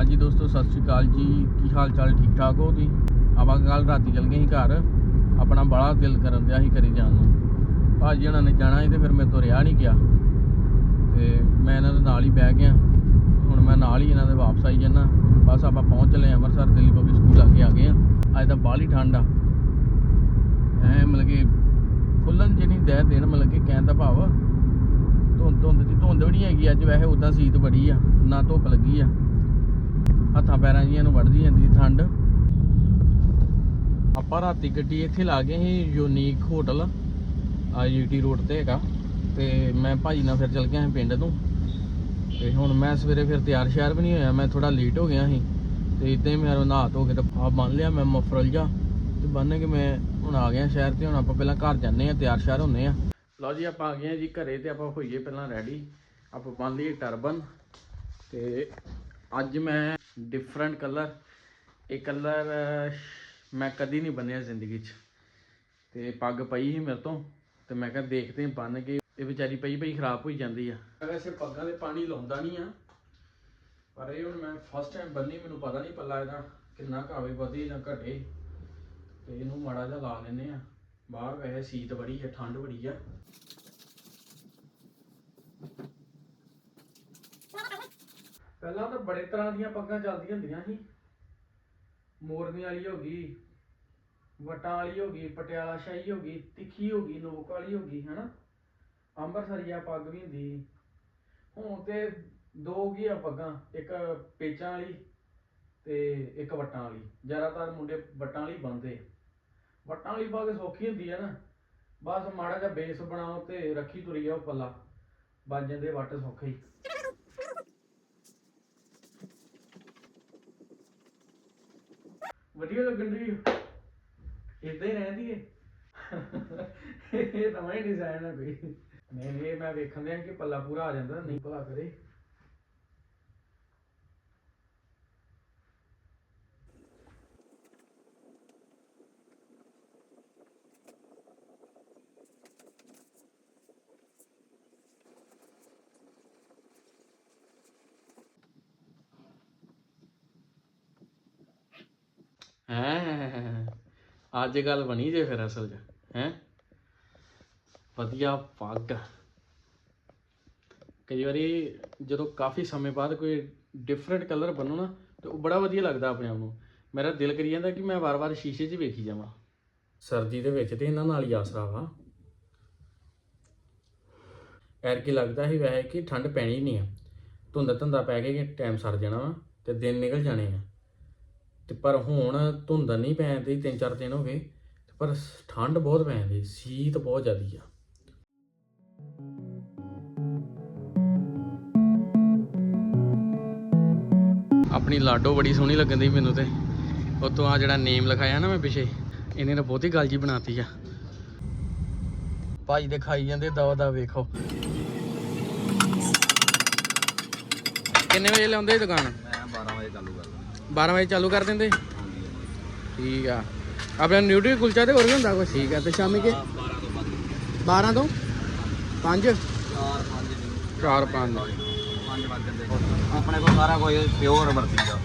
ਹਾਂਜੀ ਦੋਸਤੋ, ਸਤਿ ਸ਼੍ਰੀ ਅਕਾਲ ਜੀ। ਕੀ ਹਾਲ ਚਾਲ ਠੀਕ ਠਾਕ ਹੋ ਤੁਸੀਂ? ਆਪਾਂ ਕੱਲ ਰਾਤੀ ਚਲ ਗਏ ਸੀ ਘਰ। ਆਪਣਾ ਬੜਾ ਦਿਲ ਕਰਨ ਦਿਆ ਸੀ ਕਰੀ ਜਾਣ ਨੂੰ। ਭਾਜੀ ਉਹਨਾਂ ਨੇ ਜਾਣਾ ਸੀ ਤੇ ਫਿਰ ਮੇਰੇ ਤੋਂ ਰਿਹਾ ਨਹੀਂ ਗਿਆ। ਤੇ ਮੈਂ ਇਹਨਾਂ ਦੇ ਨਾਲ ਹੀ ਬਹਿ ਗਿਆ। ਹੁਣ ਮੈਂ ਨਾਲ ਹੀ ਇਹਨਾਂ ਦੇ ਵਾਪਸ ਆਈ ਜਾਣਾ ਬਸ ਆਪਾਂ ਪਹੁੰਚ ਚਲੇ ਅੰਮ੍ਰਿਤਸਰ, ਦਿੱਲੀ ਪਬਲਿਕ ਸਕੂਲ ਆ ਕੇ ਆ ਗਏ ਆ ਅੱਜ ਤਾਂ ਬਾਹਲੀ ਠੰਡ ਆ। ਐ ਮਤਲਬ ਕਿ ਖੁੱਲਣ ਜਿਹੀ ਨਹੀਂ ਦੇ ਦੇਣ, ਮਤਲਬ ਕਿ ਕਹਿਣ ਦਾ ਭਾਵ ਧੁੰਦ ਧੁੰਦ ਦੀ ਧੁੰਦ ਵੀ ਨਹੀਂ ਹੈਗੀ। ਅੱਜ ਵੈਸੇ ਉਦਾਂ ਸੀਤ ਬੜੀ ਆ। ਨਾ ਧੁੱਪ ਲੱਗੀ ਆ। ਹੱਥਾਂ ਪੈਰਾਂ ਜੀਆਂ ਨੂੰ ਵੱਢਦੀ ਜਾਂਦੀ ਸੀ ਠੰਡ। ਆਪਾਂ ਰਾਤੀ ਗੱਡੀ ਇੱਥੇ ਲਾ ਗਏ ਸੀ ਯੂਨੀਕ ਹੋਟਲ ਆਈਜੀਟੀ ਰੋਡ ਤੇ ਹੈਗਾ। ਤੇ ਮੈਂ ਭਾਜੀ ਨਾਲ ਫਿਰ ਚੱਲ ਗਿਆ ਸੀ ਪਿੰਡ ਤੋਂ। ਤੇ ਹੁਣ ਮੈਂ ਸਵੇਰੇ ਫਿਰ ਤਿਆਰ ਸ਼ਹਿਰ ਵੀ ਨਹੀਂ ਹੋਇਆ, ਮੈਂ ਥੋੜਾ ਲੇਟ ਹੋ ਗਿਆ ਸੀ। ਤੇ ਇਦਾਂ ਹੀ ਮੈਂ ਨਹਾ ਧੋ ਕੇ ਤੇ ਆ ਬੰਨ ਲਿਆ, ਮੈਂ ਮਫਰਲ ਜਾ ਤੇ ਬੰਨ ਕੇ ਮੈਂ ਹੁਣ ਆ ਗਿਆ ਸ਼ਹਿਰ ਤੇ, ਹੁਣ ਆਪਾਂ ਪਹਿਲਾਂ ਘਰ ਜਾਂਦੇ ਆ ਤਿਆਰ ਸ਼ਹਿਰ ਹੁੰਨੇ ਆ ਲਓ ਜੀ, ਆਪਾਂ ਆ ਗਏ ਆ ਜੀ ਘਰੇ ਤੇ ਆਪਾਂ ਹੋਈਏ ਪਹਿਲਾਂ ਰੈਡੀ ਆਪਾਂ ਬੰਨ ਲਈਏ ਟਰਬਨ। ਤੇ ਅੱਜ ਮੈਂ ਡਿਫਰੈਂਟ ਕਲਰ ਇਹ ਕਲਰ ਮੈਂ ਕਦੀ ਨਹੀਂ ਬੰਨਿਆ ਜ਼ਿੰਦਗੀ 'ਚ। ਤੇ ਪੱਗ ਪਈ ਸੀ ਮੇਰੇ ਤੋਂ, ਤੇ ਮੈਂ ਕਿਹਾ ਦੇਖਦੇ ਹਾਂ ਬੰਨ ਕੇ, ਇਹ ਵਿਚਾਰੀ ਪਈ ਪਈ ਖਰਾਬ ਹੋਈ ਜਾਂਦੀ ਆ। ਵੈਸੇ ਪੱਗਾਂ ਦੇ ਪਾਣੀ ਲਾਉਂਦਾ ਨਹੀਂ ਆ। ਪਰ ਇਹ ਹੁਣ ਮੈਂ ਫਸਟ ਟਾਈਮ ਬੰਨੀ, ਮੈਨੂੰ ਪਤਾ ਨਹੀਂ ਪੱਲਾ ਇਹਦਾ ਕਿੰਨਾ ਕਾਵੇ ਵਧੇ ਜਾਂ ਘਟੇ। ਤੇ ਇਹਨੂੰ ਮਾੜਾ ਜਿਹਾ ਲਾ ਲੈਨੇ ਆ। ਬਾਹਰ ਵੈਸੇ ਸੀਤ ਬੜੀ ਆ, ਠੰਡ ਬੜੀ ਆ। ਪਹਿਲਾਂ ਤਾਂ ਬੜੇ ਤਰ੍ਹਾਂ ਦੀਆਂ ਪੱਗਾਂ ਚੱਲਦੀਆਂ ਹੁੰਦੀਆਂ ਸੀ। ਮੋਰਨੀ ਵਾਲੀ ਹੋ ਗਈ, ਵਟਾਂ ਵਾਲੀ ਹੋ ਗਈ, ਪਟਿਆਲਾ ਸ਼ਾਹੀ ਹੋ ਗਈ, ਤਿੱਖੀ ਹੋ ਗਈ, ਨੋਕ ਵਾਲੀ ਹੋ ਗਈ, ਹਨਾ? ਅੰਮ੍ਰਿਤਸਰੀਆ ਪੱਗ ਵੀ ਹੁੰਦੀ ਸੀ। ਹੁਣ ਤੇ ਦੋ ਕੀ ਆ ਪੱਗਾਂ, ਇੱਕ ਪੇਚਾਂ ਵਾਲੀ ਤੇ ਇੱਕ ਵਟਾਂ ਵਾਲੀ। ਜ਼ਿਆਦਾਤਰ ਮੁੰਡੇ ਵਟਾਂ ਵਾਲੀ ਬੰਨਦੇ। ਵਟਾਂ ਵਾਲੀ ਪੱਗ ਸੌਖੀ ਹੁੰਦੀ ਹੈ ਨਾ। ਬਸ ਮਾੜਾ ਜਿਹਾ ਬੇਸ ਬਣਾਓ ਤੇ ਰੱਖੀ ਤੁਰੀ ਜਾਓ ਪੱਲਾ। ਵੱਜ ਜਾਂਦੇ ਵੱਟ ਸੌਖੇ ਹੀ। ਵਧੀਆ ਲੱਗਣ ਦੀ ਇਦਾਂ ਹੀ ਰਹਿੰਦੀ ਏ। ਇਹ ਨਵਾਂ ਹੀ ਡਿਜ਼ਾਈਨ ਹੈ ਕੋਈ। ਨਹੀਂ ਇਹ ਮੈਂ ਵੇਖਣ ਦਿਆਂ ਕਿ ਪੱਲਾ ਪੂਰਾ ਆ ਜਾਂਦਾ, ਨਹੀਂ ਭਲਾ ਕਰੇ ਹੈ ਅੱਜ ਗੱਲ ਬਣੀ ਜੇ ਫਿਰ ਅਸਲ 'ਚ, ਹੈ? ਵਧੀਆ ਪੱਗ। ਕਈ ਵਾਰੀ ਜਦੋਂ ਕਾਫੀ ਸਮੇਂ ਬਾਅਦ ਕੋਈ ਡਿਫਰੈਂਟ ਕਲਰ ਬਣੋ ਨਾ, ਤੇ ਉਹ ਬੜਾ ਵਧੀਆ ਲੱਗਦਾ ਆਪਣੇ ਆਪ ਨੂੰ। ਮੇਰਾ ਦਿਲ ਕਰੀ ਜਾਂਦਾ ਕਿ ਮੈਂ ਵਾਰ-ਵਾਰ ਸ਼ੀਸ਼ੇ 'ਚ ਵੇਖੀ ਜਾਵਾਂ। ਸਰਦੀ ਦੇ ਵਿੱਚ ਤੇ ਇਹਨਾਂ ਨਾਲ ਹੀ ਆਸਰਾ ਵਾ। ਐਰ ਕੀ ਲੱਗਦਾ ਹੀ ਵੈਸੇ ਕਿ ਠੰਡ ਪੈਣੀ ਨਹੀਂ ਆ। ਧੁੰਦਾ ਧੁੰਦਾ ਪੈ ਕੇ ਟਾਈਮ ਸਰ ਜਾਣਾ ਵਾ ਤੇ ਦਿਨ ਨਿਕਲ ਜਾਣੇ ਆ। ਤੇ ਪਰ ਹੁਣ ਧੁੰਦ ਨਹੀਂ ਪੈਂਦੀ ਤਿੰਨ ਚਾਰ ਦਿਨ ਹੋ ਗਏ ਤੇ ਪਰ ਠੰਡ ਬਹੁਤ ਪੈਂਦੀ ਸੀਤ ਬਹੁਤ ਜ਼ਿਆਦੀ ਆ। ਆਪਣੀ ਲਾਡੋ ਬੜੀ ਸੋਹਣੀ ਲੱਗਣ ਦੀ ਮੈਨੂੰ ਤੇ। ਉਤੋਂ ਆ ਜਿਹੜਾ ਨੇਮ ਲਿਖਾਇਆ ਨਾ ਮੈਂ ਪਿਛੇ ਇਹਨੇ ਤਾਂ ਬਹੁਤੀ ਗੱਲ ਜੀ ਬਣਾਤੀ ਆ। ਭਾਈ ਦੇ ਖਾਈ ਜਾਂਦੇ ਦਵਾ ਦਾ ਵੇਖੋ। ਕਿੰਨੇ ਵਜੇ ਲਾਉਂਦੇ ਦੁਕਾਨ? ਮੈਂ 12 ਵਜੇ ਚਾਲੂ ਕਰਦਾ। 12 ਵਜੇ ਚਾਲੂ ਕਰ ਦਿੰਦੇ। ਠੀਕ ਆ। ਆਪਣਾ ਨਿਊਟਰੀ ਕੁਲਚਾ ਤੇ ਹੋਰ ਵੀ ਹੁੰਦਾ ਕੁਛ? ਠੀਕ ਆ ਤੇ ਸ਼ਾਮੀ ਕੇ? 12 ਤੋਂ 5 4 5 4 5 5 ਵਜੇ ਦੇ ਆਪਣੇ ਕੋਲ ਸਾਰਾ ਕੁਝ ਪਿਓਰ ਵਰਤੀ ਦਾ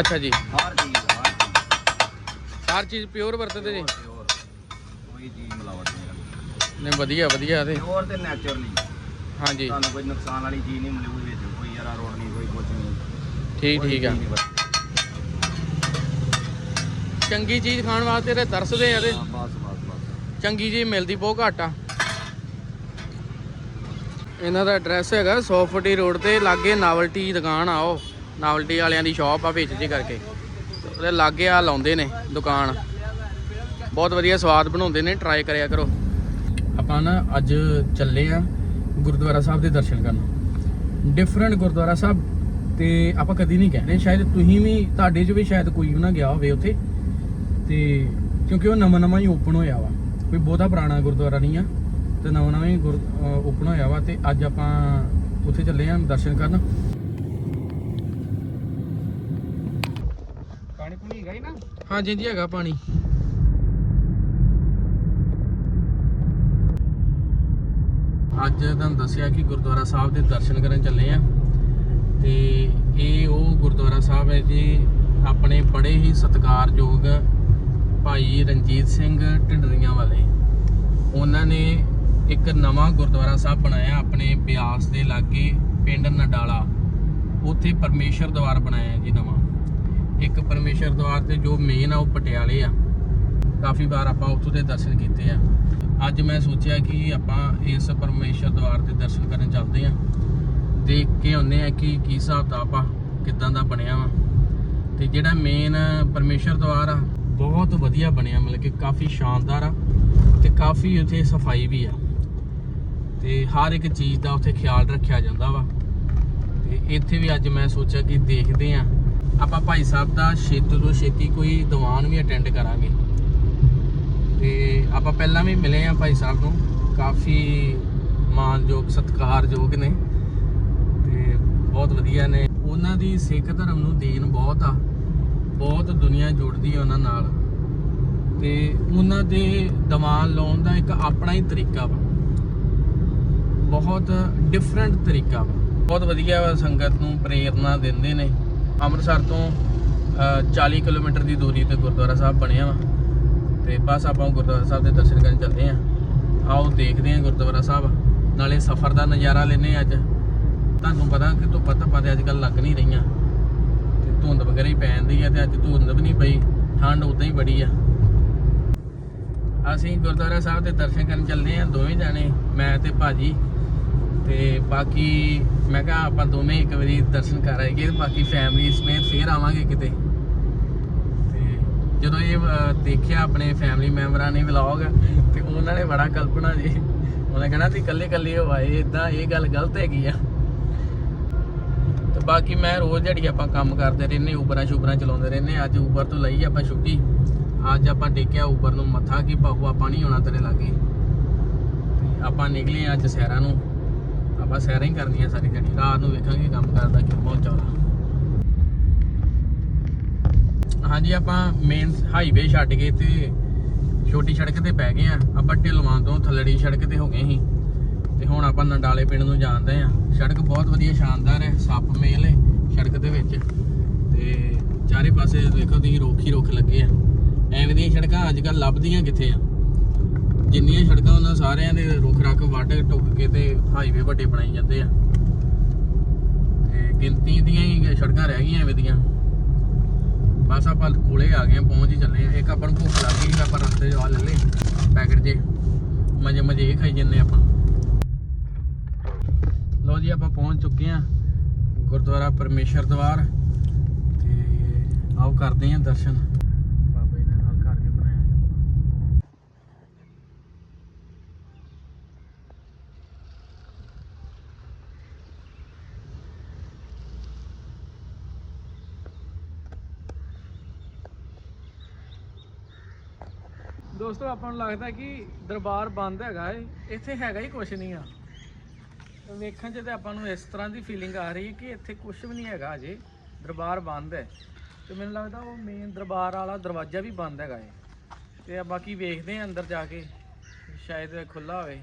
ਅੱਛਾ ਜੀ। ਹਰ ਚੀਜ਼ ਹਰ ਪਿਓਰ ਵਰਤਦੇ ਜੀ ਕੋਈ ਚੀਜ਼ ਮਿਲਾਵਟ ਨਹੀਂ ਕਰਨੀ ਨੇ ਵਧੀਆ ਵਧੀਆ ਤੇ। ਪਿਓਰ ਤੇ ਨੈਚੁਰਲੀ ਹਾਂਜੀ। ਤੁਹਾਨੂੰ ਕੋਈ ਨੁਕਸਾਨ ਵਾਲੀ ਚੀਜ਼ ਨਹੀਂ ਮਿਲੂਗੀ ਵਿੱਚ। ਕੋਈ ਯਾਰਾ ਰੋਡ ਨਹੀਂ ਕੋਈ ਕੁਝ ਨਹੀਂ। ਠੀਕ ਕੋਈ ਠੀਕ ਆ। ਚੰਗੀ ਚੀਜ਼ ਖਾਣ ਵਾਸਤੇ ਤੇ ਤਰਸਦੇ ਆ ਤੇ ਹਾਂ, ਬਸ ਬਸ ਬਸ। ਚੰਗੀ ਚੀਜ਼ ਮਿਲਦੀ ਬਹੁਤ ਘੱਟ ਆ। ਇਹਨਾਂ ਦਾ ਐਡਰੈਸ ਹੈਗਾ 100 ਫੁੱਟੀ ਰੋਡ ਤੇ ਲਾਗੇ ਨਾਵਲਟੀ ਦੁਕਾਨ ਆ ਉਹ। ਨਾਵਲਟੀ ਵਾਲਿਆਂ ਦੀ ਸ਼ਾਪ ਆ ਵਿੱਚ ਜੀ ਕਰਕੇ। ਉਹਦੇ ਲਾਗੇ ਆ ਲਾਉਂਦੇ ਨੇ ਦੁਕਾਨ। ਬਹੁਤ ਵਧੀਆ ਸਵਾਦ ਬਣਾਉਂਦੇ ਨੇ ਟਰਾਈ ਕਰਿਆ ਕਰੋ। ਆਪਾਂ ਨਾ ਅੱਜ ਚੱਲੇ ਆ ਗੁਰਦੁਆਰਾ ਸਾਹਿਬ ਦੇ ਦਰਸ਼ਨ ਕਰਨ। ਡਿਫਰੈਂਟ ਗੁਰਦੁਆਰਾ ਸਾਹਿਬ ਤੇ ਆਪਾਂ ਕਦੀ ਨਹੀਂ ਕਹਿੰਦੇ ਸ਼ਾਇਦ ਤੁਸੀਂ ਵੀ ਤੁਹਾਡੇ 'ਚ ਵੀ ਸ਼ਾਇਦ ਕੋਈ ਵੀ ਨਾ ਗਿਆ ਹੋਵੇ ਉੱਥੇ। ਤੇ ਕਿਉਂਕਿ ਉਹ ਨਵਾਂ ਨਵਾਂ ਹੀ ਓਪਨ ਹੋਇਆ ਵਾ। ਕੋਈ ਬਹੁਤਾ ਪੁਰਾਣਾ ਗੁਰਦੁਆਰਾ ਨਹੀਂ ਆ ਤੇ ਨਵਾਂ ਨਵਾਂ ਹੀ ਓਪਨ ਹੋਇਆ ਵਾ ਤੇ ਅੱਜ ਆਪਾਂ ਉੱਥੇ ਚੱਲੇ ਆਂ ਦਰਸ਼ਨ ਕਰਨ। ਪਾਣੀ ਪੁਣੀ ਹੈਗਾ ਹੀ ਨਾ? ਹਾਂਜੀ ਜੀ ਹੈਗਾ ਪਾਣੀ। ਅੱਜ ਤੁਹਾਨੂੰ ਦੱਸਿਆ ਕਿ ਗੁਰਦੁਆਰਾ ਸਾਹਿਬ ਦੇ ਦਰਸ਼ਨ ਕਰਨ ਚੱਲੇ ਆ। ਤੇ ਇਹ ਉਹ ਗੁਰਦੁਆਰਾ ਸਾਹਿਬ ਹੈ ਜੀ ਆਪਣੇ ਬੜੇ ਹੀ ਸਤਿਕਾਰਯੋਗ ਭਾਈ ਰਣਜੀਤ ਸਿੰਘ ਢਿੰਡਰੀਆਂ ਵਾਲੇ। ਉਹਨਾਂ ਨੇ ਇੱਕ ਨਵਾਂ ਗੁਰਦੁਆਰਾ ਸਾਹਿਬ ਬਣਾਇਆ ਆਪਣੇ ਬਿਆਸ ਦੇ ਲਾਗੇ ਪਿੰਡ ਨਡਾਲਾ। ਉੱਥੇ ਪਰਮੇਸ਼ਰ ਦਵਾਰ ਬਣਾਇਆ ਜੀ ਨਵਾਂ। ਇੱਕ ਪਰਮੇਸ਼ਰ ਦਵਾਰ ਤੇ ਜੋ ਮੇਨ ਆ ਉਹ ਪਟਿਆਲੇ ਆ। ਕਾਫੀ ਵਾਰ ਆਪਾਂ ਉੱਥੋਂ ਦੇ ਦਰਸ਼ਨ ਕੀਤੇ ਆ। ਅੱਜ ਮੈਂ ਸੋਚਿਆ ਕਿ ਆਪਾਂ ਇਸ ਪਰਮੇਸ਼ਰ ਦਵਾਰ ਦੇ ਦਰਸ਼ਨ ਕਰਨ ਚੱਲਦੇ ਆ। ਦੇਖ ਕੇ ਆਉਂਦੇ ਆ ਕਿ ਕੀ ਹਿਸਾਬ ਕਿਤਾਬ ਆ, ਕਿੱਦਾਂ ਦਾ ਬਣਿਆ ਵਾ। ਤੇ ਜਿਹੜਾ ਮੇਨ ਪਰਮੇਸ਼ਰ ਦਵਾਰ ਆ ਬਹੁਤ ਵਧੀਆ ਬਣਿਆ, ਮਤਲਬ ਕਿ ਕਾਫੀ ਸ਼ਾਨਦਾਰ ਆ ਤੇ ਕਾਫੀ ਉੱਥੇ ਸਫ਼ਾਈ ਵੀ ਆ। ਤੇ ਹਰ ਇੱਕ ਚੀਜ਼ ਦਾ ਉੱਥੇ ਖਿਆਲ ਰੱਖਿਆ ਜਾਂਦਾ ਵਾ। ਤੇ ਇੱਥੇ ਵੀ ਅੱਜ ਮੈਂ ਸੋਚਿਆ ਕਿ ਦੇਖਦੇ ਆ। ਆਪਾਂ ਭਾਈ ਸਾਹਿਬ ਦਾ ਛੇਤੀ ਤੋਂ ਛੇਤੀ ਕੋਈ ਦੀਵਾਨ ਵੀ ਅਟੈਂਡ ਕਰਾਂਗੇ। ਤੇ ਆਪਾਂ ਪਹਿਲਾਂ ਵੀ ਮਿਲੇ ਆ ਭਾਈ ਸਾਹਿਬ ਨੂੰ। ਕਾਫੀ ਮਾਨਯੋਗ, ਸਤਿਕਾਰਯੋਗ ਨੇ। ਤੇ ਬਹੁਤ ਵਧੀਆ ਨੇ। ਉਹਨਾਂ ਦੀ ਸਿੱਖ ਧਰਮ ਨੂੰ ਦੇਣ ਬਹੁਤ ਆ। ਬਹੁਤ ਦੁਨੀਆ ਜੁੜਦੀ ਆ ਉਹਨਾਂ ਨਾਲ। ਤੇ ਉਹਨਾਂ ਦੇ ਦੀਵਾਨ ਲਾਉਣ ਦਾ ਇੱਕ ਆਪਣਾ ਹੀ ਤਰੀਕਾ ਵਾ। ਬਹੁਤ ਡਿਫਰੈਂਟ ਤਰੀਕਾ ਵਾ। ਬਹੁਤ ਵਧੀਆ ਵਾ ਸੰਗਤ ਨੂੰ ਪ੍ਰੇਰਣਾ ਦਿੰਦੇ ਨੇ। ਅੰਮ੍ਰਿਤਸਰ ਤੋਂ ਅ, 40 ਕਿਲੋਮੀਟਰ ਦੀ ਦੂਰੀ ਤੇ ਗੁਰਦੁਆਰਾ ਸਾਹਿਬ ਬਣਿਆ ਵਾ। ਤੇ ਬਸ ਆਪਾਂ ਗੁਰਦੁਆਰਾ ਸਾਹਿਬ ਦੇ ਦਰਸ਼ਨ ਕਰਨ ਚੱਲਦੇ ਆਂ। ਆਓ ਦੇਖਦੇ ਆਂ ਗੁਰਦੁਆਰਾ ਸਾਹਿਬ। ਨਾਲੇ ਸਫ਼ਰ ਦਾ ਨਜ਼ਾਰਾ ਲੈਨੇ ਅੱਜ। ਤੁਹਾਨੂੰ ਪਤਾ ਕਿ ਧੁੱਪਾਂ ਧੱਪਾਂ ਤੇ ਅੱਜ ਕੱਲ ਲੱਗ ਨਹੀਂ ਰਹੀਆਂ। ਧੁੰਦ ਵਗੈਰਾ ਹੀ ਪੈ ਜਾਂਦੀ ਆ ਤੇ ਅੱਜ ਧੁੰਦ ਵੀ ਨਹੀਂ ਪਈ, ਠੰਡ ਉਦਾਂ ਹੀ ਬੜੀ ਆ। ਅਸੀਂ ਗੁਰਦੁਆਰਾ ਸਾਹਿਬ ਦੇ ਦਰਸ਼ਨ ਕਰਨ ਚੱਲਦੇ ਆਂ ਦੋਵੇਂ ਜਾਣੇ, ਮੈਂ ਤੇ ਭਾਜੀ। ਤੇ ਬਾਕੀ ਮੈਂ ਕਿਹਾ ਆਪਾਂ ਦੋਵੇਂ ਇੱਕ ਵਾਰੀ ਦਰਸ਼ਨ ਕਰ ਆਈਏ ਬਾਕੀ ਫੈਮਿਲੀ ਸਮੇਤ ਫੇਰ ਆਵਾਂਗੇ ਕਿਤੇ। ਤੇ ਜਦੋਂ ਇਹ ਦੇਖਿਆ ਆਪਣੇ ਫੈਮਿਲੀ ਮੈਂਬਰਾਂ ਨੇ ਵਲੌਗ ਤੇ ਉਹਨਾਂ ਨੇ ਬੜਾ ਕਲਪਨਾ ਜੀ। ਉਹਨੇ ਕਹਿਣਾ, ਤੁਸੀਂ ਇਕੱਲੇ ਇਕੱਲੇ ਹੋ ਆਏ ਇਦਾਂ ਇਹ ਗੱਲ ਗਲਤ ਹੈਗੀ ਆ। ਬਾਕੀ ਮੈਂ ਰੋਜ਼ ਜਿਹੜੀ ਆਪਾਂ ਕੰਮ ਕਰਦੇ ਰਹਿੰਦੇ ਉਬਰਾਂ ਸ਼ੂਬਰਾਂ ਚਲਾਉਂਦੇ ਰਹਿੰਦੇ ਅੱਜ ਉਬਰ ਤੋਂ ਲਈ ਆਪਾਂ ਛੁੱਟੀ। ਅੱਜ ਆਪਾਂ ਟੇਕਿਆ ਉਬਰ ਨੂੰ ਮੱਥਾ ਕਿ ਬਾਹੂ ਆਪਾਂ ਨਹੀਂ ਆਉਣਾ ਤੇਰੇ ਲਾਗੇ। ਤੇ ਆਪਾਂ ਨਿਕਲੇ ਅੱਜ ਸਹਿਰਾਂ ਨੂੰ। ਆਪਾਂ ਸੈਰਾਂ ਹੀ ਕਰਨੀਆਂ ਸਾਰੀ ਦਿਹਾੜੀ। ਰਾਤ ਨੂੰ ਵੇਖਾਂਗੇ ਕੰਮ ਕਰਦਾ ਕਿ ਪਹੁੰਚਾਉਣਾ ਹਾਂਜੀ, ਆਪਾਂ ਮੇਨ ਹਾਈਵੇ ਛੱਡ ਕੇ ਤੇ ਛੋਟੀ ਸੜਕ ਤੇ ਪੈ ਗਏ ਆ ਆਪਾਂ ਢਿਲਵਾਂ ਤੋਂ ਥੱਲੜੀ ਸੜਕ ਤੇ ਹੋ ਗਏ ਸੀ। ਤੇ ਹੁਣ ਆਪਾਂ ਨਡਾਲੇ ਪਿੰਡ ਨੂੰ ਜਾਂਦੇ ਆ ਸੜਕ ਬਹੁਤ ਵਧੀਆ ਸ਼ਾਨਦਾਰ ਹੈ ਸੱਪ ਮੇਲ ਹੈ ਸੜਕ ਦੇ ਵਿੱਚ। ਤੇ ਚਾਰੇ ਪਾਸੇ ਦੇਖੋ ਤੁਸੀਂ ਰੁੱਖ ਹੀ ਰੁੱਖ ਲੱਗੇ ਆ। ਐਵੇਂ ਦੀਆਂ ਸੜਕਾਂ ਅੱਜ ਕੱਲ ਲੱਭਦੀਆਂ ਕਿੱਥੇ ਆ? ਜਿੰਨੀਆਂ ਸੜਕਾਂ ਉਹਨਾਂ ਸਾਰਿਆਂ ਦੇ ਰੁੱਖ ਰੱਖ ਵੱਢ ਟੁੱਕ ਕੇ ਤੇ ਹਾਈਵੇ ਵੱਡੇ ਬਣਾਈ ਜਾਂਦੇ ਆ। ਤੇ ਗਿਣਤੀ ਦੀਆਂ ਹੀ ਸੜਕਾਂ ਰਹਿ ਗਈਆਂ ਐਵੇਂ ਦੀਆਂ। ਬਸ ਆਪਾਂ ਕੋਲੇ ਆ ਗਏ ਆ, ਪਹੁੰਚ ਹੀ ਚੱਲੇ ਆ ਇੱਕ ਆਪਾਂ ਨੂੰ ਭੁੱਖ ਲੱਗ ਗਈ ਆਪਾਂ ਰਸਤੇ 'ਚ ਆ ਲੈ ਲੇ ਪੈਕਟ ਜੇ। ਮਜੇ ਮਜੇ ਇਹ ਖਾਈ ਜੰਨੇ ਆਪਾਂ। ਲੋ ਜੀ, ਆਪਾਂ ਪਹੁੰਚ ਚੁੱਕੇ ਆ ਗੁਰਦੁਆਰਾ ਪਰਮੇਸ਼ਰ ਦਵਾਰ ਤੇ ਆਓ ਕਰਦੇ ਆ ਦਰਸ਼ਨ। ਬਾਬਾ ਜੀ ਦੇ ਨਾਲ ਘਰ ਵੀ ਬਣਾਇਆ ਦੋਸਤੋ, ਆਪਾਂ ਨੂੰ ਲੱਗਦਾ ਕਿ ਦਰਬਾਰ ਬੰਦ ਹੈਗਾ ਏ। ਇੱਥੇ ਹੈਗਾ ਹੀ ਕੁਝ ਨਹੀਂ ਆ। ਵੇਖਣ 'ਚ ਤੇ ਆਪਾਂ ਨੂੰ ਇਸ ਤਰ੍ਹਾਂ ਦੀ ਫੀਲਿੰਗ ਆ ਰਹੀ ਹੈ ਕਿ ਇੱਥੇ ਕੁਝ ਵੀ ਨਹੀਂ ਹੈਗਾ ਅਜੇ ਦਰਬਾਰ ਬੰਦ ਹੈ। ਤੇ ਮੈਨੂੰ ਲੱਗਦਾ ਉਹ ਮੇਨ ਦਰਬਾਰ ਵਾਲਾ ਦਰਵਾਜ਼ਾ ਵੀ ਬੰਦ ਹੈਗਾ ਏ। ਤੇ ਆ ਬਾਕੀ ਵੇਖਦੇ ਆ ਅੰਦਰ ਜਾ ਕੇ। ਸ਼ਾਇਦ ਖੁੱਲਾ ਹੋਵੇ।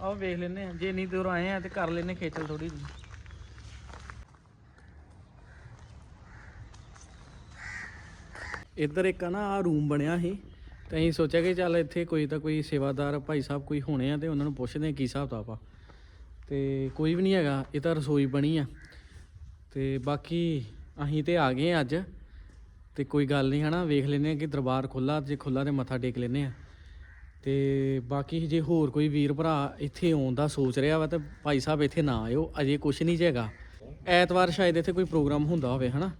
ਆਓ ਵੇਖ ਲੈਨੇ ਆ ਜੇ ਇੰਨੀ ਦੂਰ ਆਏ ਆ ਤੇ ਕਰ ਲੈਨੇ ਖੇਚਲ ਥੋੜੀ ਜਿਹੀ। ਇੱਧਰ ਇੱਕ ਨਾ ਆ ਰੂਮ ਬਣਿਆ ਸੀ। ਤੇ ਅਸੀਂ ਸੋਚਿਆ ਕਿ ਚੱਲ ਇੱਥੇ ਕੋਈ ਤਾਂ ਕੋਈ ਸੇਵਾਦਾਰ ਭਾਈ ਸਾਹਿਬ ਕੋਈ ਹੋਣੇ ਆ ਤੇ ਉਹਨਾਂ ਨੂੰ ਪੁੱਛਦੇ ਆ ਕੀ ਹਿਸਾਬ ਕਿਤਾਬ ਆ। ਤੇ ਕੋਈ ਵੀ ਨਹੀਂ ਹੈਗਾ, ਇਹ ਤਾਂ ਰਸੋਈ ਬਣੀ ਆ। ਤੇ ਬਾਕੀ ਅਸੀਂ ਤੇ ਆ ਗਏ ਅੱਜ, ਤੇ ਕੋਈ ਗੱਲ ਨਹੀਂ ਹਨਾ, ਵੇਖ ਲੈਨੇ ਆ ਕਿ ਦਰਬਾਰ ਖੁੱਲਾ ਜੇ ਖੁੱਲਾ ਤੇ ਮੱਥਾ ਟੇਕ ਲੈਨੇ ਆ। ਤੇ ਬਾਕੀ ਜੇ ਹੋਰ ਕੋਈ ਵੀਰ ਭਰਾ ਇੱਥੇ ਆਉਣ ਦਾ ਸੋਚ ਰਿਹਾ ਵਾ, ਤੇ ਭਾਈ ਸਾਹਿਬ ਇੱਥੇ ਨਾ ਆਇਓ, ਅਜੇ ਕੁਝ ਨਹੀਂ ਜੇਗਾ ਐਤਵਾਰ ਸ਼ਾਇਦ ਇੱਥੇ ਕੋਈ ਪ੍ਰੋਗਰਾਮ ਹੁੰਦਾ ਹੋਵੇ ਹਨਾ,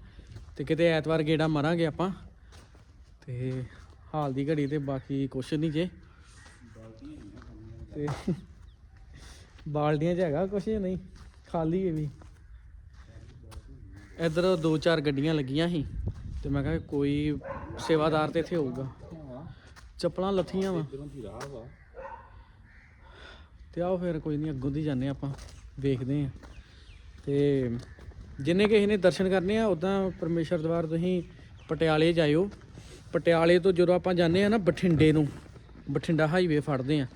ਤੇ ਕਿਤੇ ਐਤਵਾਰ ਗੇੜਾ ਮਾਰਾਂਗੇ ਆਪਾਂ। ਤੇ ਹਾਲ ਦੀ ਘੜੀ ਤੇ ਬਾਕੀ ਕੁਛ ਨਹੀਂ ਜੇ। ਤੇ ਬਾਲਟੀਆਂ 'ਚ ਹੈਗਾ, ਕੁਛ ਜਾਂ ਨਹੀਂ, ਖਾਲੀ ਹੈ ਵੀ। ਇੱਧਰ ਦੋ ਚਾਰ ਗੱਡੀਆਂ ਲੱਗੀਆਂ ਸੀ, ਤੇ ਮੈਂ ਕਿਹਾ ਕੋਈ ਸੇਵਾਦਾਰ ਤੇ ਇੱਥੇ ਹੋਊਗਾ। ਚੱਪਲਾਂ ਲੱਥੀਆਂ ਵਾ। ਤੇ ਆਓ ਫਿਰ ਕੋਈ ਨਹੀਂ, ਅੱਗੋਂ ਦੀ ਜਾਂਦੇ ਆਪਾਂ, ਵੇਖਦੇ ਆ ਤੇ ਜਿੰਨੇ ਕਿਸੇ ਨੇ ਦਰਸ਼ਨ ਕਰਨੇ ਆ ਉਦਾਂ ਪਰਮੇਸ਼ਰ ਦਵਾਰ ਤੁਸੀਂ ਪਟਿਆਲੇ ਜਾਇਓ। ਪਟਿਆਲੇ ਤੋਂ ਜਦੋਂ ਆਪਾਂ ਜਾਂਦੇ ਆ ਨਾ, ਬਠਿੰਡੇ ਨੂੰ, ਬਠਿੰਡਾ ਹਾਈਵੇ ਫੜਦੇ ਆ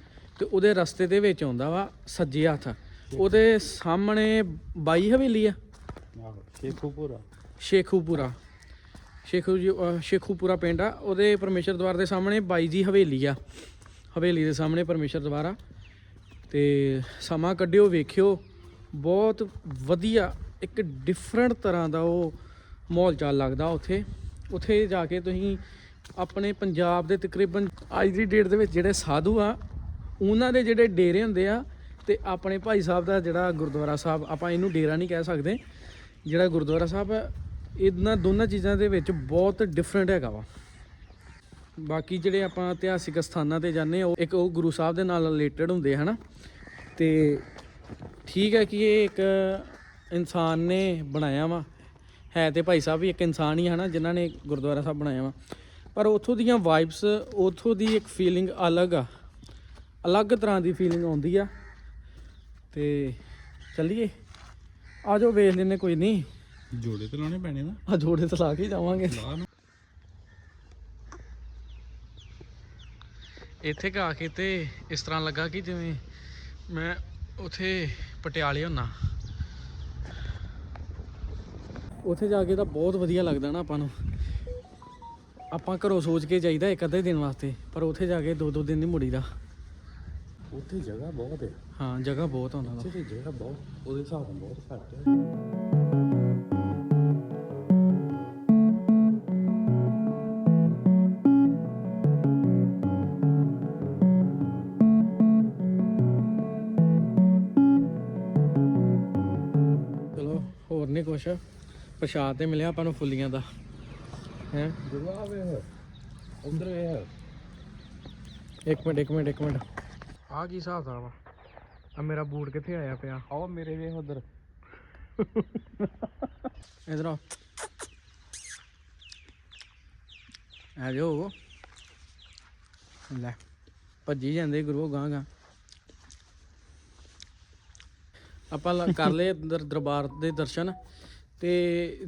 ਤੇ ਉਹਦੇ ਰਸਤੇ ਦੇ ਵਿੱਚ ਆਉਂਦਾ ਵਾ ਸੱਜੇ ਹੱਥ। ਉਹਦੇ ਸਾਹਮਣੇ ਬਾਈ ਹਵੇਲੀ ਆ। ਸ਼ੇਖੂਪੁਰਾ। ਸ਼ੇਖੂਪੁਰਾ। ਸ਼ੇਖੂ ਜੀ ਅਹ ਸ਼ੇਖੂਪੁਰਾ ਪਿੰਡ ਆ। ਉਹਦੇ ਪਰਮੇਸ਼ਰ ਦਵਾਰ ਦੇ ਸਾਹਮਣੇ ਬਾਈ ਜੀ ਹਵੇਲੀ ਆ। ਹਵੇਲੀ ਦੇ ਸਾਹਮਣੇ ਪਰਮੇਸ਼ਰ ਦਵਾਰ ਆ। ਤੇ ਸਮਾਂ ਕੱਢਿਓ ਵੇਖਿਓ। ਬਹੁਤ ਵਧੀਆ ਇੱਕ ਡਿਫਰੈਂਟ ਤਰ੍ਹਾਂ ਦਾ ਉਹ ਮਾਹੌਲ ਚਾਲ ਲੱਗਦਾ ਉੱਥੇ। ਉੱਥੇ ਜਾ ਕੇ ਤੁਸੀਂ ਆਪਣੇ ਪੰਜਾਬ ਦੇ ਤਕਰੀਬਨ ਅੱਜ ਦੀ ਡੇਟ ਦੇ ਵਿੱਚ ਜਿਹੜੇ ਸਾਧੂ ਆ ਉਹਨਾਂ ਦੇ ਜਿਹੜੇ ਡੇਰੇ ਹੁੰਦੇ ਆ ਤੇ ਆਪਣੇ ਭਾਈ ਸਾਹਿਬ ਦਾ ਜਿਹੜਾ ਗੁਰਦੁਆਰਾ ਸਾਹਿਬ, ਆਪਾਂ ਇਹਨੂੰ ਡੇਰਾ ਨਹੀਂ ਕਹਿ ਸਕਦੇ। ਜਿਹੜਾ ਗੁਰਦੁਆਰਾ ਸਾਹਿਬ ਹੈ ਇਹਨਾਂ ਦੋਨਾਂ ਚੀਜ਼ਾਂ ਦੇ ਵਿੱਚ ਬਹੁਤ ਡਿਫਰੈਂਟ ਹੈਗਾ ਵਾ। ਬਾਕੀ ਜਿਹੜੇ ਆਪਾਂ ਇਤਿਹਾਸਿਕ ਸਥਾਨਾਂ ਤੇ ਜਾਂਦੇ ਆ, ਉਹ ਇੱਕ ਉਹ ਗੁਰੂ ਸਾਹਿਬ ਦੇ ਨਾਲ ਰਿਲੇਟਡ ਹੁੰਦੇ ਹਨਾ? ਤੇ ਠੀਕ ਹੈ ਕਿ ਇਹ ਇੱਕ ਇਨਸਾਨ ਨੇ ਬਣਾਇਆ ਵਾ। ਹੈ ਤੇ ਭਾਈ ਸਾਹਿਬ ਵੀ ਇੱਕ ਇਨਸਾਨ ਹੀ ਹਨਾ, ਜਿਨ੍ਹਾਂ ਨੇ ਗੁਰਦੁਆਰਾ ਸਾਹਿਬ ਬਣਾਇਆ ਵਾ। ਪਰ ਉੱਥੋਂ ਦੀਆਂ ਵਾਈਬਸ ਉੱਥੋਂ ਦੀ ਇੱਕ ਫੀਲਿੰਗ ਅਲੱਗ ਆ। ਅਲੱਗ ਤਰ੍ਹਾਂ ਦੀ ਫੀਲਿੰਗ ਆਉਂਦੀ ਆ। ਤੇ ਚੱਲੀਏ। ਆ ਜਾਓ ਵੇਖ ਲੈਨੇ ਕੋਈ ਨਹੀਂ। ਜੋੜੇ ਤੇ ਲਾਉਣੇ ਪੈਣੇ ਨਾ। ਆ ਜੋੜੇ ਤੇ ਲਾ ਕੇ ਜਾਵਾਂਗੇ। ਇੱਥੇ ਕਾ ਕੇ ਤੇ ਇਸ ਤਰ੍ਹਾਂ ਲੱਗਾ ਕਿ ਜਿਵੇਂ ਮੈਂ ਉਥੇ ਪਟਿਆਲੇ ਹੁੰਨਾ। ਉਥੇ ਜਾ ਕੇ ਤਾਂ ਬਹੁਤ ਵਧੀਆ ਲੱਗਦਾ ਨਾ ਆਪਾਂ ਨੂੰ। ਆਪਾਂ ਘਰੋਂ ਸੋਚ ਕੇ ਜਾਈਦਾ ਇੱਕ ਅੱਧੇ ਦਿਨ ਵਾਸਤੇ ਪਰ ਉਥੇ ਜਾ ਕੇ ਦੋ ਦੋ ਦਿਨ ਨਹੀਂ ਮੁੜੀਦਾ। ਉੱਥੇ ਜਗ੍ਹਾ ਬਹੁਤ ਹੈ। ਹਾਂ ਜਗ੍ਹਾ ਬਹੁਤ ਉਹਨਾਂ ਦਾ। ਜਗ੍ਹਾ ਬਹੁਤ ਉਹਦੇ ਹਿਸਾਬ ਨਾਲ ਬਹੁਤ ਘੱਟ ਹੈ। ਚਲੋ ਹੋਰ ਨਹੀਂ ਕੁਛ। ਪ੍ਰਸ਼ਾਦ ਤੇ ਮਿਲਿਆ ਆਪਾਂ ਨੂੰ ਫੁੱਲੀਆਂ ਦਾ। ਹੈ? ਜਗ੍ਹਾ ਵੇ ਉਧਰ ਵੇ ਇੱਕ ਮਿੰਟ ਇੱਕ ਮਿੰਟ ਇੱਕ ਮਿੰਟ। ਆਹ ਕੀ ਹਿਸਾਬ ਦਾ ਵਾ ਆ ਮੇਰਾ ਬੂਟ ਕਿੱਥੇ ਆਇਆ ਪਿਆ? ਆਓ ਮੇਰੇ ਵੇ ਉਧਰ। ਇਧਰ ਆ ਆ ਜਾਓ। ਲੈ ਭੱਜੀ ਜਾਂਦੇ ਗੁਰੂ ਗਾਂ ਗਾਂ ਆਪਾਂ ਕਰ ਲਏ ਦਰ- ਦਰਬਾਰ ਦੇ ਦਰਸ਼ਨ ਤੇ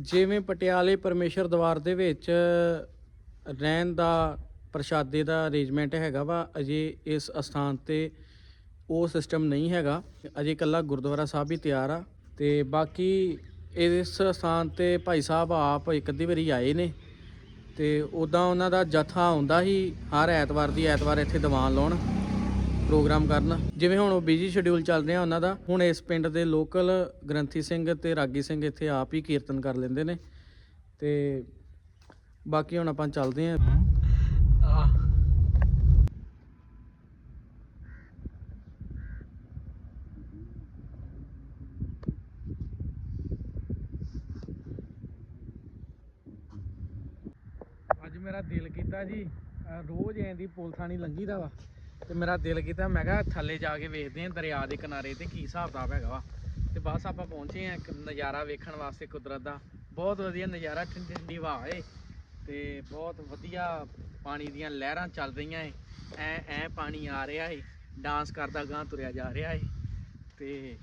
ਜਿਵੇਂ ਪਟਿਆਲੇ ਪਰਮੇਸ਼ਰ ਦਰਬਾਰ ਦੇ ਵਿੱਚ ਰਹਿਣ ਦਾ ਪ੍ਰਸ਼ਾਦੇ ਦਾ ਅਰੇਂਜਮੈਂਟ ਹੈਗਾ ਵਾ, ਅਜੇ ਇਸ ਅਸਥਾਨ ਤੇ ਉਹ ਸਿਸਟਮ ਨਹੀਂ ਹੈਗਾ। ਅਜੇ ਕੱਲਾ ਗੁਰਦੁਆਰਾ ਸਾਹਿਬ ਹੀ ਤਿਆਰ ਆ ਤੇ ਬਾਕੀ ਇਸ ਸਥਾਨ ਤੇ ਭਾਈ ਸਾਹਿਬ ਆਪ ਇੱਕ ਅੱਧੀ ਵਾਰੀ ਆਏ ਨੇ ਤੇ ਉਦਾਂ ਉਹਨਾਂ ਦਾ ਜਥਾ ਆਉਂਦਾ ਹੀ ਹਰ ਐਤਵਾਰ ਦੀ ਐਤਵਾਰ ਇੱਥੇ ਦੀਵਾਨ ਲਾਉਣ ਪ੍ਰੋਗਰਾਮ ਕਰਨ। ਜਿਵੇਂ ਹੁਣ ਉਹ ਬਿਜ਼ੀ ਸ਼ਡਿਊਲ ਚੱਲ ਰਿਹਾ ਉਹਨਾਂ ਦਾ, ਹੁਣ ਇਸ ਪਿੰਡ ਦੇ ਲੋਕਲ ਗ੍ਰੰਥੀ ਸਿੰਘ ਤੇ ਰਾਗੀ ਸਿੰਘ ਇੱਥੇ ਆਪ ਹੀ ਕੀਰਤਨ ਕਰ ਲੈਂਦੇ ਨੇ ਤੇ ਬਾਕੀ ਹੁਣ ਆਪਾਂ ਚੱਲਦੇ ਆਂ ਅੱਜ ਮੇਰਾ ਦਿਲ ਕੀਤਾ ਜੀ ਰੋਜ਼ ਐਂ ਦੀ ਪੁਲਥਾਣੀ ਲੰਗੀ ਦਾ ਵਾ। ਤੇ ਮੇਰਾ ਦਿਲ ਕੀਤਾ, ਮੈਂ ਕਿਹਾ ਥੱਲੇ ਜਾ ਕੇ ਵੇਖਦੇ ਆਂ ਦਰਿਆ ਦੇ ਕਿਨਾਰੇ ਤੇ ਕੀ ਹਿਸਾਬ ਕਿਤਾਬ ਹੈਗਾ ਵਾ। ਤੇ ਬਸ ਆਪਾਂ ਪਹੁੰਚੇ ਆਂ ਇੱਕ ਨਜ਼ਾਰਾ ਵੇਖਣ ਵਾਸਤੇ ਕੁਦਰਤ ਦਾ। ਬਹੁਤ ਵਧੀਆ ਨਜ਼ਾਰਾ, ਠੰਡੀ ਠੰਡੀ ਹਵਾ ਏ। ਤੇ ਬਹੁਤ ਵਧੀਆ ਪਾਣੀ ਦੀਆਂ ਲਹਿਰਾਂ ਚੱਲ ਰਹੀਆਂ ਏ। ਐ ਐ ਪਾਣੀ ਆ ਰਿਹਾ ਏ। ਡਾਂਸ ਕਰਦਾ ਗਾਂ ਤੁਰਿਆ ਜਾ ਰਿਹਾ ਏ। ਤੇ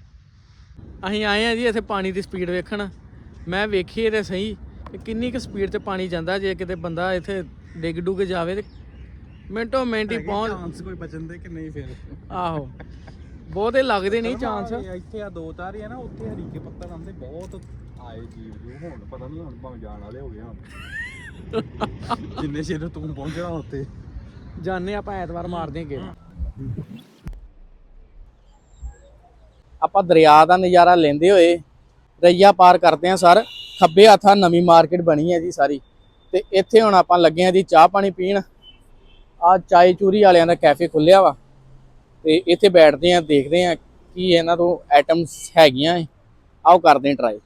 ਅਸੀਂ ਆਏ ਆ ਜੀ ਇੱਥੇ ਪਾਣੀ ਦੀ ਸਪੀਡ ਵੇਖਣ। ਮੈਂ ਵੇਖੀ ਤੇ ਸਹੀ ਕਿੰਨੀ ਕੁ ਸਪੀਡ ਤੇ ਪਾਣੀ ਜਾਂਦਾ ਜੇ ਕਿਤੇ ਬੰਦਾ ਇੱਥੇ ਡਿੱਗ ਡੁੱਗ ਜਾਵੇ ਤੇ ਮਿੰਟੋ ਮਿੰਟ ਹੀ ਪਹੁੰਚ ਚਾਂਸ ਕੋਈ ਬਚਣ ਦੇ ਕਿ ਨਹੀਂ ਫਿਰ? ਆਹੋ। ਬਹੁਤੇ ਲੱਗਦੇ ਨਹੀਂ ਚਾਂਸ ਇੱਥੇ ਆ ਦੋ ਤਾਰੇ ਆ ਨਾ ਉੱਥੇ ਹਰੀਕੇ ਪੱਤਰ ਆਉਂਦੇ ਬਹੁਤ ਆਏ ਜੀਵ ਜੀ ਹੁਣ ਪਤਾ ਨਹੀਂ ਹੁਣ ਭਾਵੇਂ ਜਾਣ ਵਾਲੇ ਹੋ ਗਏ ਹੁਣ ਜਿੰਨੇ ਚਿਰ ਤੂੰ ਪਹੁੰਚਣਾ ਉੱਥੇ। ਜਾਣੇ ਆਪਾਂ ਐਤਵਾਰ ਮਾਰਦੇ ਹਾਂ ਗੇੜਾ ਆਪਾਂ ਦਰਿਆ ਦਾ ਨਜ਼ਾਰਾ ਲੈਂਦੇ ਹੋਏ ਰਈਆ ਪਾਰ ਕਰਦੇ ਹਾਂ ਸਰ। ਖੱਬੇ ਹੱਥਾਂ ਨਵੀਂ ਮਾਰਕੀਟ ਬਣੀ ਹੈ ਜੀ ਸਾਰੀ। ਤੇ ਇੱਥੇ ਹੁਣ ਆਪਾਂ ਲੱਗੇ ਹਾਂ ਜੀ ਚਾਹ ਪਾਣੀ ਪੀਣ। ਆ ਚਾਈ ਚੂਰੀ ਵਾਲਿਆਂ ਦਾ ਕੈਫੇ ਖੁੱਲਿਆ ਵਾ। ਤੇ ਇੱਥੇ ਬੈਠਦੇ ਹਾਂ, ਦੇਖਦੇ ਹਾਂ ਕੀ ਇਹਨਾਂ ਤੋਂ ਆਈਟਮਸ ਹੈਗੀਆਂ ਏ। ਆਓ ਕਰਦੇ ਹਾਂ ਟਰਾਈ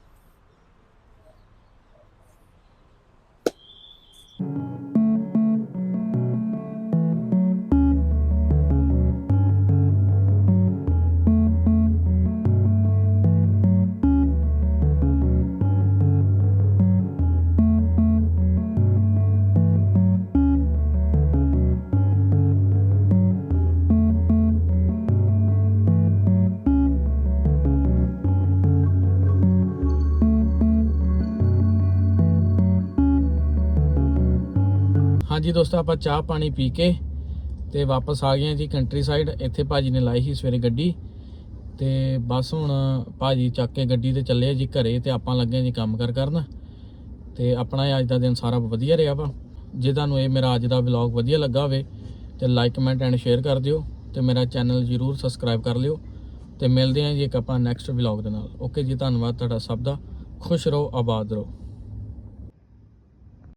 ਹਾਂਜੀ ਦੋਸਤੋ, ਆਪਾਂ ਚਾਹ ਪਾਣੀ ਪੀ ਕੇ ਤੇ ਵਾਪਸ ਆ ਗਏ ਹਾਂ ਜੀ ਕੰਟਰੀ ਸਾਈਡ ਇੱਥੇ ਭਾਜੀ ਨੇ ਲਾਈ ਸੀ ਸਵੇਰੇ ਗੱਡੀ ਤੇ ਬਸ ਹੁਣ ਭਾਜੀ ਚੱਕ ਕੇ ਗੱਡੀ ਤੇ ਚੱਲੇ ਜੀ ਘਰੇ ਤੇ ਆਪਾਂ ਲੱਗੇ ਹਾਂ ਜੀ ਕੰਮ ਕਰ ਕਰਨ ਤੇ ਆਪਣਾ ਇਹ ਅੱਜ ਦਾ ਦਿਨ ਸਾਰਾ ਵਧੀਆ ਰਿਹਾ ਵਾ। ਜੇ ਤੁਹਾਨੂੰ ਇਹ ਮੇਰਾ ਅੱਜ ਦਾ ਵਲੌਗ ਵਧੀਆ ਲੱਗਾ ਹੋਵੇ ਤੇ ਲਾਈਕ ਕਮੈਂਟ ਐਂਡ ਸ਼ੇਅਰ ਕਰ ਦਿਓ ਤੇ ਮੇਰਾ ਚੈਨਲ ਜਰੂਰ ਸਬਸਕ੍ਰਾਈਬ ਕਰ ਲਿਓ ਤੇ ਮਿਲਦੇ ਹਾਂ ਜੀ ਇੱਕ ਆਪਾਂ ਨੈਕਸਟ ਵਲੌਗ ਦੇ ਨਾਲ। ਓਕੇ ਜੀ, ਧੰਨਵਾਦ ਤੁਹਾਡਾ ਸਭ ਦਾ। ਖੁਸ਼ ਰਹੋ, ਆਬਾਦ ਰਹੋ।